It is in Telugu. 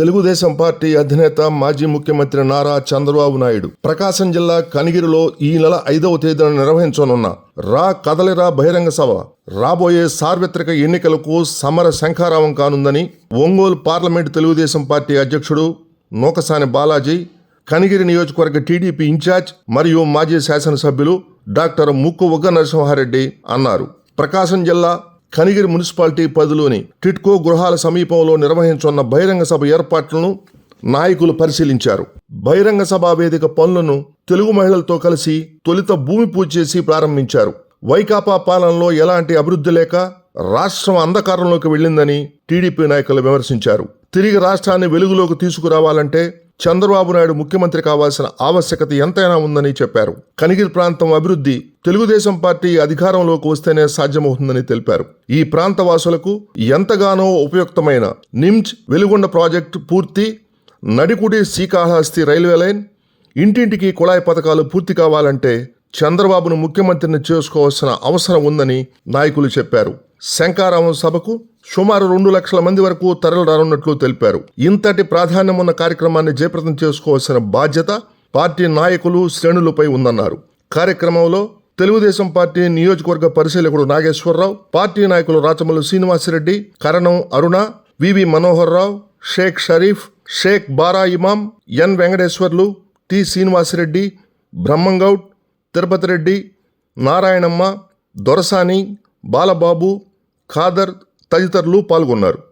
తెలుగుదేశం పార్టీ అధినేత మాజీ ముఖ్యమంత్రి నారా చంద్రబాబు నాయుడు ప్రకాశం జిల్లా కనిగిరిలో ఈ నెల ఐదవ తేదీన నిర్వహించనున్న రా కదలిరా బహిరంగ సభ రాబోయే సార్వత్రిక ఎన్నికలకు సమర శంఖారావం కానుందని ఒంగోలు పార్లమెంటు తెలుగుదేశం పార్టీ అధ్యక్షుడు నూకసాని బాలాజీ కనిగిరి నియోజకవర్గ టీడీపీ ఇన్ఛార్జ్ మరియు మాజీ శాసనసభ్యులు డాక్టర్ ముక్కు ఉగ్గ నరసింహారెడ్డి అన్నారు. ప్రకాశం జిల్లా కనిగిరి మున్సిపాలిటీ పరిధిలోని టిట్కో గృహాల సమీపంలో నిర్వహించున్న బహిరంగ సభ ఏర్పాట్లను నాయకులు పరిశీలించారు. బహిరంగ సభ వేదిక పనులను తెలుగు మహిళలతో కలిసి తొలుత భూమి పూజ చేసి ప్రారంభించారు. వైకాపా పాలనలో ఎలాంటి అభివృద్ధి లేక రాష్ట్రం అంధకారంలోకి వెళ్ళిందని టీడీపీ నాయకులు విమర్శించారు. తిరిగి రాష్ట్రాన్ని వెలుగులోకి తీసుకురావాలంటే చంద్రబాబు నాయుడు ముఖ్యమంత్రి కావాల్సిన ఆవశ్యకత ఎంతైనా ఉందని చెప్పారు. కనిగిరి ప్రాంతం అభివృద్ధి తెలుగుదేశం పార్టీ అధికారంలోకి వస్తేనే సాధ్యమవుతుందని తెలిపారు. ఈ ప్రాంత వాసులకు ఎంతగానో ఉపయుక్తమైన నిమ్చ్ వెలుగొండ ప్రాజెక్టు పూర్తి నడికుడి శ్రీకాళహస్తి రైల్వే లైన్ ఇంటింటికి కుళాయి పథకాలు పూర్తి కావాలంటే చంద్రబాబును ముఖ్యమంత్రిని చేసుకోవాల్సిన అవసరం ఉందని నాయకులు చెప్పారు. శంకారావం సభకు సుమారు రెండు లక్షల మంది వరకు తరలిరానున్నట్లు తెలిపారు. ఇంతటి ప్రాధాన్యం ఉన్న కార్యక్రమాన్ని జయప్రదం చేసుకోవాల్సిన బాధ్యత పార్టీ నాయకులు శ్రేణులపై ఉందన్నారు. కార్యక్రమంలో తెలుగుదేశం పార్టీ నియోజకవర్గ పరిశీలకుడు నాగేశ్వరరావు పార్టీ నాయకులు Rachamallu Srinivasareddy Karanam Aruna VV Manoharrao Shaik Sharif Shaik Bara Imam N Venkateswarlu T Srinivasareddy Brahmamgoud Tirupati Reddy Narayanamma Dorasani Balababu Khader తదితరులు పాల్గొన్నారు.